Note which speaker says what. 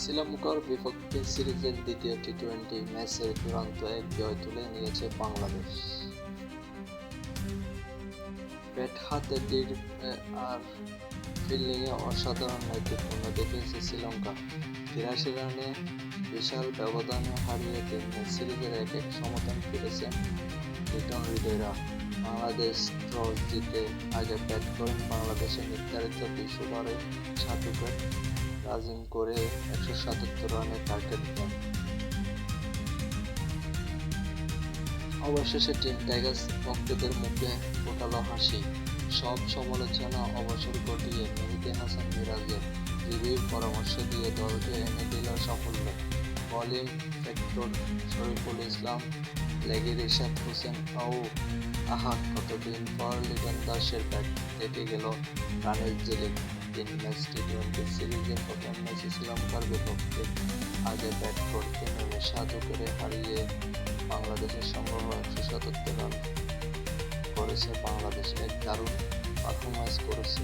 Speaker 1: শ্রীলঙ্কার বিপক্ষে সিরিজের দ্বিতীয় টি টোয়েন্টি ম্যাচের চূড়ান্ত এক জয় তুলে নিয়েছে বাংলাদেশ। ব্যাট হাতে তীর আর ফিল্ডিংয়ে অসাধারণ নেতৃত্ব দেখিয়েছে শ্রীলঙ্কা। তিরাশি রানে বিশাল ব্যবধানে হারিয়ে তিন সিরিজের এক এক সমতান ফিরেছেন বাংলাদেশ টস জিতে আগে ব্যাট করেন বাংলাদেশের নির্ধারিত সাত উইকেট রাজিং করে একশো সাতাত্তর টার্গেট দেন। অবশেষে টিম টাইগার্স ভক্তদের মুখে ফোটালো হাসি। সব সমালোচনা অবসর ঘটিয়ে মেহেদি হাসান মিরাজের রিভিউ পরামর্শ দিয়ে দলকে এনে দিল সাফল্য। বোলিং ফ্যাক্টর শরীফুল ইসলাম লেগের ইশাদ হোসেন আউ আহা কতদিন পর লিটন দাসের ব্যাট দেখে গেল রানের জেলে তিন ম্যাচ টি টোয়েন্টি সিরিজের প্রথম ম্যাচে শ্রীলঙ্কার বিপক্ষে আগে ব্যাট করতে নেমে সাত উইকেটে হারিয়ে বাংলাদেশের সংগ্রহ একশো সাতাত্তর রান করেছে। বাংলাদেশ এক দারুণ পারফরমেন্স করেছে।